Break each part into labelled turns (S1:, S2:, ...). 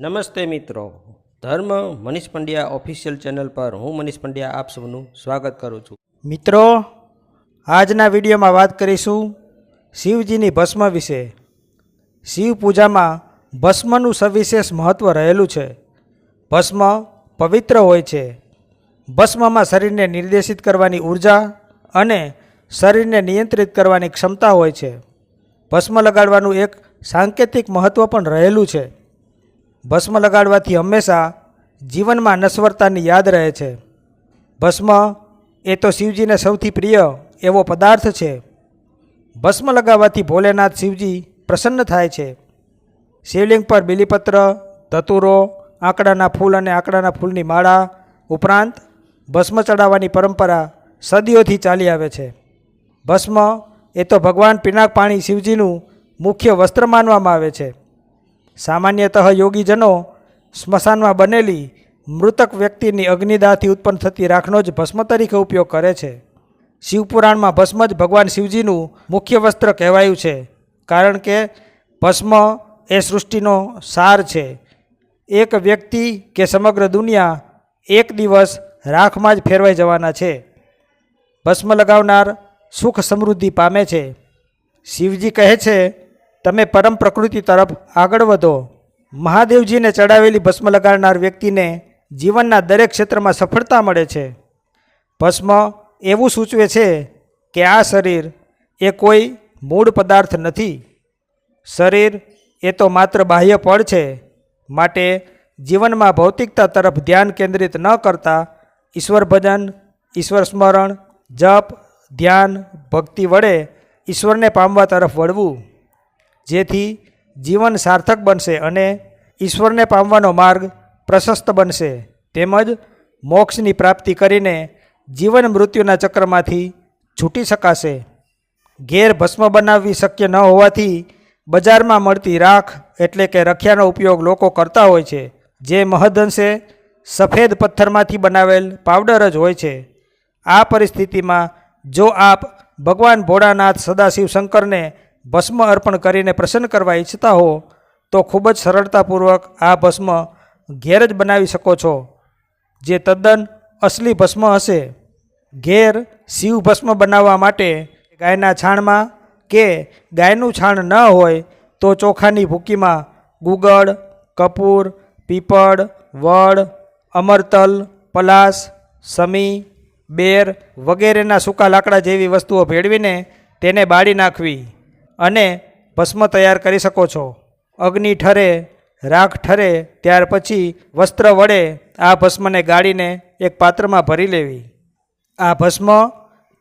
S1: નમસ્તે મિત્રો. ધર્મ મનીષ પંડ્યા ઓફિશિયલ ચેનલ પર હું મનીષ પંડ્યા આપ સૌનું સ્વાગત કરું છું.
S2: મિત્રો, આજના વિડીયોમાં વાત કરીશું શિવજીની ભસ્મ વિશે. શિવ પૂજામાં ભસ્મનું સવિશેષ મહત્ત્વ રહેલું છે. ભસ્મ પવિત્ર હોય છે. ભસ્મમાં શરીરને નિર્દેશિત કરવાની ઊર્જા અને શરીરને નિયંત્રિત કરવાની ક્ષમતા હોય છે. ભસ્મ લગાડવાનું એક સાંકેતિક મહત્ત્વ પણ રહેલું છે. ભસ્મ લગાડવાથી હંમેશા જીવનમાં નશ્વરતાની યાદ રહે છે. ભસ્મ એ તો શિવજીને સૌથી પ્રિય એવો પદાર્થ છે. ભસ્મ લગાવવાથી ભોલેનાથ શિવજી પ્રસન્ન થાય છે. શિવલિંગ પર બીલીપત્ર, ધતુરો, આંકડાના ફૂલ અને આંકડાના ફૂલની માળા ઉપરાંત ભસ્મ ચડાવવાની પરંપરા સદીઓથી ચાલી આવે છે. ભસ્મ એ તો ભગવાન પિનાક પાણી શિવજીનું મુખ્ય વસ્ત્ર માનવામાં આવે છે. સામાન્યતઃ યોગીજનો સ્મશાનમાં બનેલી મૃતક વ્યક્તિની અગ્નિદાહથી ઉત્પન્ન થતી રાખનો જ ભસ્મ તરીકે ઉપયોગ કરે છે. શિવપુરાણમાં ભસ્મ જ ભગવાન શિવજીનું મુખ્ય વસ્ત્ર કહેવાયું છે, કારણ કે ભસ્મ એ સૃષ્ટિનો સાર છે. એક વ્યક્તિ કે સમગ્ર દુનિયા એક દિવસ રાખમાં જ ફેરવાઈ જવાના છે. ભસ્મ લગાવનાર સુખ સમૃદ્ધિ પામે છે. શિવજી કહે છે તમે પરમ પ્રકૃતિ તરફ આગળ વધો. મહાદેવજીને ચડાવેલી ભસ્મ લગાડનાર વ્યક્તિને જીવનના દરેક ક્ષેત્રમાં સફળતા મળે છે. ભસ્મ એવું સૂચવે છે કે આ શરીર એ કોઈ મૂળ પદાર્થ નથી. શરીર એ તો માત્ર બાહ્ય પળ છે. માટે જીવનમાં ભૌતિકતા તરફ ધ્યાન કેન્દ્રિત ન કરતા ઈશ્વર ભજન, ઈશ્વર સ્મરણ, જપ, ધ્યાન, ભક્તિ વડે ઈશ્વરને પામવા તરફ વળવું. જેથી જીવન સાર્થક બનશે અને ઈશ્વરને પામવાનો માર્ગ પ્રશસ્ત બનશે. તેમજ મોક્ષની પ્રાપ્તિ કરીને જીવન મૃત્યુના ચક્રમાંથી છૂટી શકાશે. ઘેર ભસ્મ બનાવવી શક્ય ન હોવાથી બજારમાં મળતી રાખ એટલે કે રખિયાનો ઉપયોગ લોકો કરતા હોય છે. જે મહદઅંશે સફેદ પથ્થરમાંથી બનાવેલ પાવડર જ હોય છે. આ પરિસ્થિતિમાં જો આપ ભગવાન ભોળાનાથ સદાશિવ શંકરને ભસ્મ અર્પણ કરીને પ્રસન્ન કરવા ઈચ્છતા હો, તો ખૂબ જ સરળતાપૂર્વક આ ભસ્મ ઘેર જ બનાવી શકો છો. જે તદ્દન અસલી ભસ્મ હશે. ઘેર શિવ ભસ્મ બનાવવા માટે ગાયના છાણમાં કે ગાયનું છાણ ન હોય, તો ચોખાની ભૂકીમાં ગુગળ, કપૂર, પીપળ, વડ, અમરતલ પલાસ સમી, બેર વગેરેના સૂકા લાકડા જેવી વસ્તુઓ ભેળવીને તેને બાળી નાખવી. અને ભસ્મ તૈયાર કરી શકો છો. અગ્નિ ઠરે, રાખ ઠરે, ત્યાર પછી વસ્ત્ર વડે આ ભસ્મને ગાળીને એક પાત્રમાં ભરી લેવી. આ ભસ્મ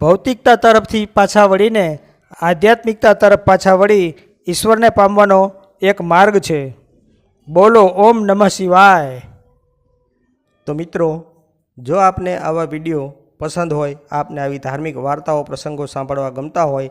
S2: ભૌતિકતા તરફથી પાછા વળીને આધ્યાત્મિકતા તરફ પાછા વળી ઈશ્વરને પામવાનો એક માર્ગ છે. બોલો, ઓમ નમઃ શિવાય.
S1: તો મિત્રો, જો આપને આવા વીડિયો પસંદ હોય, આપને આવી ધાર્મિક વાર્તાઓ, પ્રસંગો સાંભળવા ગમતા હોય